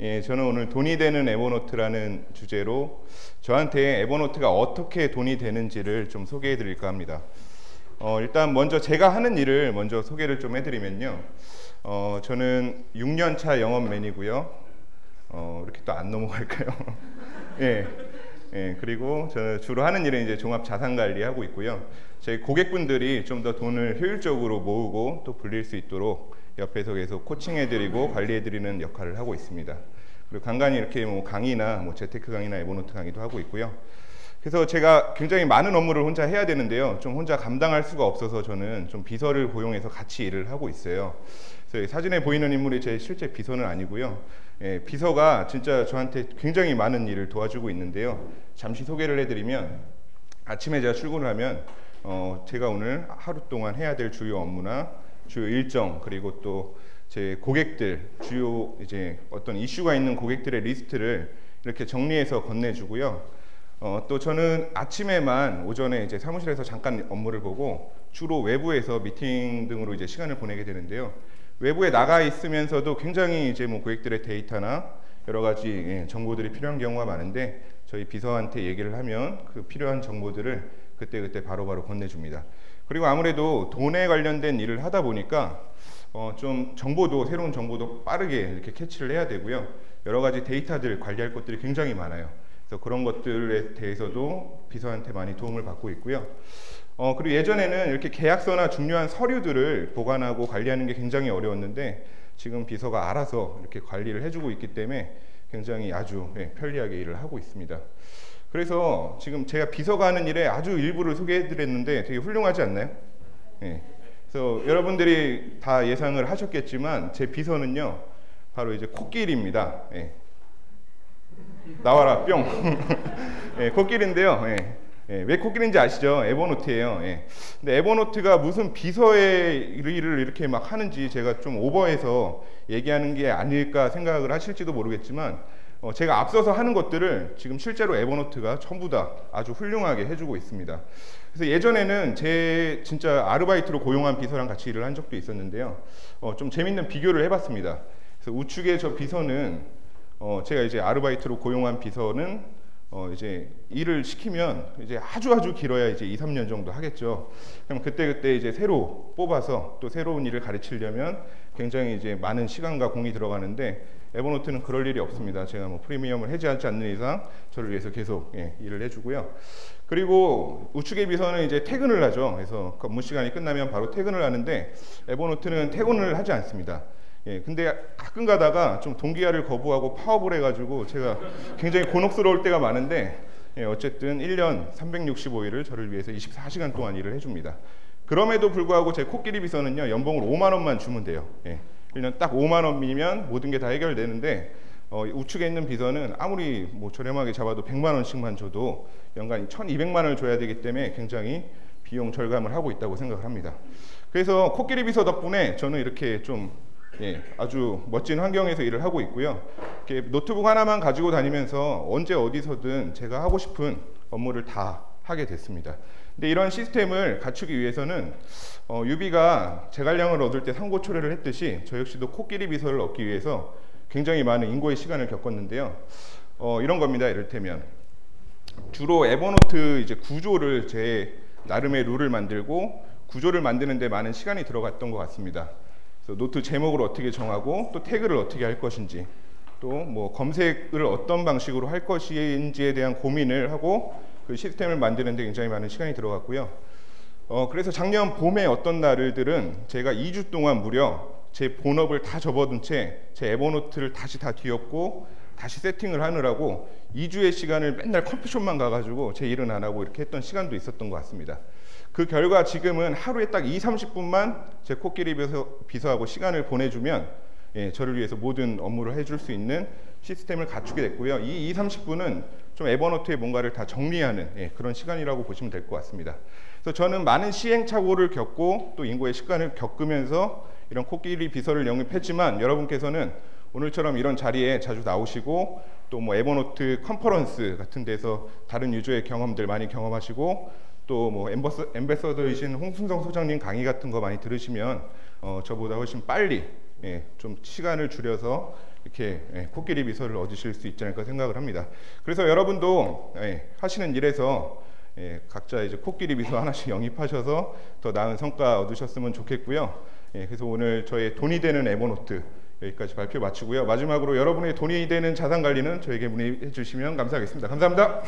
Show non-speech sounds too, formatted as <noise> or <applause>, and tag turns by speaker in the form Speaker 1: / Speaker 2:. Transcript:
Speaker 1: 예, 저는 오늘 돈이 되는 에버노트라는 주제로 저한테 에버노트가 어떻게 돈이 되는지를 좀 소개해 드릴까 합니다. 어, 일단 먼저 제가 하는 일을 먼저 소개를 좀 해드리면요. 어, 저는 6년 차 영업맨이고요. 어, 이렇게 또 안 넘어갈까요? <laughs> 예. 예, 그리고 저는 주로 하는 일은 이제 종합 자산 관리하고 있고요. 저희 고객분들이 좀 더 돈을 효율적으로 모으고 또 불릴 수 있도록 옆에서 계속 코칭해드리고 관리해드리는 역할을 하고 있습니다. 그리고 간간히 이렇게 뭐 강의나 뭐 재테크 강의나 에버노트 강의도 하고 있고요. 그래서 제가 굉장히 많은 업무를 혼자 해야 되는데요. 좀 혼자 감당할 수가 없어서 저는 좀 비서를 고용해서 같이 일을 하고 있어요. 사진에 보이는 인물이 제 실제 비서는 아니고요. 예, 비서가 진짜 저한테 굉장히 많은 일을 도와주고 있는데요. 잠시 소개를 해드리면 아침에 제가 출근을 하면 어, 제가 오늘 하루 동안 해야 될 주요 업무나 주요 일정 그리고 또 제 고객들 주요 이제 어떤 이슈가 있는 고객들의 리스트를 이렇게 정리해서 건네주고요. 어, 또 저는 아침에만 오전에 이제 사무실에서 잠깐 업무를 보고 주로 외부에서 미팅 등으로 이제 시간을 보내게 되는데요. 외부에 나가 있으면서도 굉장히 이제 뭐 고객들의 데이터나 여러 가지 예, 정보들이 필요한 경우가 많은데 저희 비서한테 얘기를 하면 그 필요한 정보들을 그때그때 바로바로 건네줍니다. 그리고 아무래도 돈에 관련된 일을 하다 보니까 어, 좀 정보도 새로운 정보도 빠르게 이렇게 캐치를 해야 되고요. 여러 가지 데이터들 관리할 것들이 굉장히 많아요. 그래서 그런 것들에 대해서도 비서한테 많이 도움을 받고 있고요. 어, 그리고 예전에는 이렇게 계약서나 중요한 서류들을 보관하고 관리하는 게 굉장히 어려웠는데 지금 비서가 알아서 이렇게 관리를 해주고 있기 때문에 굉장히 아주 네, 편리하게 일을 하고 있습니다. 그래서 지금 제가 비서가 하는 일에 아주 일부를 소개해 드렸는데 되게 훌륭하지 않나요? 네. 그래서 여러분들이 다 예상을 하셨겠지만 제 비서는요 바로 이제 코끼리입니다. 네. 나와라 뿅. 네, <laughs> 코끼리인데요. 네. 예, 왜 코끼리인지 아시죠? 에버노트예요. 예. 근데 에버노트가 무슨 비서의 일을 이렇게 막 하는지 제가 좀 오버해서 얘기하는 게 아닐까 생각을 하실지도 모르겠지만 어, 제가 앞서서 하는 것들을 지금 실제로 에버노트가 전부 다 아주 훌륭하게 해주고 있습니다. 그래서 예전에는 제 진짜 아르바이트로 고용한 비서랑 같이 일을 한 적도 있었는데요. 어, 좀 재밌는 비교를 해봤습니다. 그래서 우측에 저 비서는 어, 제가 이제 아르바이트로 고용한 비서는 어 이제 일을 시키면 이제 아주 아주 길어야 이제 2, 3년 정도 하겠죠. 그럼 그때 그때 이제 새로 뽑아서 또 새로운 일을 가르치려면 굉장히 이제 많은 시간과 공이 들어가는데 에버노트는 그럴 일이 없습니다. 제가 뭐 프리미엄을 해지하지 않는 이상 저를 위해서 계속 예, 일을 해주고요. 그리고 우측의 비서는 이제 퇴근을 하죠. 그래서 업무 시간이 끝나면 바로 퇴근을 하는데 에버노트는 퇴근을 하지 않습니다. 예, 근데 가끔 가다가 좀 동기화를 거부하고 파업을 해가지고 제가 굉장히 곤혹스러울 때가 많은데 예, 어쨌든 1년 365일을 저를 위해서 24시간 동안 일을 해줍니다. 그럼에도 불구하고 제 코끼리 비서는요 연봉을 5만 원만 주면 돼요. 예, 1년 딱 5만 원이면 모든 게 다 해결되는데 어, 우측에 있는 비서는 아무리 뭐 저렴하게 잡아도 100만 원씩만 줘도 연간 1,200만 원을 줘야 되기 때문에 굉장히 비용 절감을 하고 있다고 생각을 합니다. 그래서 코끼리 비서 덕분에 저는 이렇게 좀 예, 아주 멋진 환경에서 일을 하고 있고요. 노트북 하나만 가지고 다니면서 언제 어디서든 제가 하고 싶은 업무를 다 하게 됐습니다. 근데 이런 시스템을 갖추기 위해서는 어, 유비가 제갈량을 얻을 때 상고초래를 했듯이 저 역시도 코끼리 비서를 얻기 위해서 굉장히 많은 인고의 시간을 겪었는데요. 어, 이런 겁니다. 이를테면 주로 에버노트 이제 구조를 제 나름의 룰을 만들고 구조를 만드는데 많은 시간이 들어갔던 것 같습니다. 노트 제목을 어떻게 정하고 또 태그를 어떻게 할 것인지 또 뭐 검색을 어떤 방식으로 할 것인지에 대한 고민을 하고 그 시스템을 만드는데 굉장히 많은 시간이 들어갔고요. 어, 그래서 작년 봄에 어떤 날들은 제가 2주 동안 무려 제 본업을 다 접어둔 채 제 에버노트를 다시 다 뒤엎고 다시 세팅을 하느라고 2주의 시간을 맨날 커피숍만 가가지고 제 일은 안 하고 이렇게 했던 시간도 있었던 것 같습니다. 그 결과 지금은 하루에 딱 2, 30분만 제 코끼리 비서, 하고 시간을 보내주면 예, 저를 위해서 모든 업무를 해줄 수 있는 시스템을 갖추게 됐고요. 이 2, 30분은 좀 에버노트에 뭔가를 다 정리하는 예, 그런 시간이라고 보시면 될 것 같습니다. 그래서 저는 많은 시행착오를 겪고 또 인고의 시간을 겪으면서 이런 코끼리 비서를 영입했지만 여러분께서는 오늘처럼 이런 자리에 자주 나오시고 또 뭐 에버노트 컨퍼런스 같은 데서 다른 유저의 경험들 많이 경험하시고 또 뭐 엠베서더이신 홍순성 소장님 강의 같은 거 많이 들으시면 어, 저보다 훨씬 빨리 예, 좀 시간을 줄여서 이렇게 예, 코끼리 비서를 얻으실 수 있지 않을까 생각을 합니다. 그래서 여러분도 예, 하시는 일에서 예, 각자 이제 코끼리 비서 하나씩 <laughs> 영입하셔서 더 나은 성과 얻으셨으면 좋겠고요. 예, 그래서 오늘 저의 돈이 되는 에버노트 여기까지 발표 마치고요. 마지막으로 여러분의 돈이 되는 자산 관리는 저에게 문의해 주시면 감사하겠습니다. 감사합니다.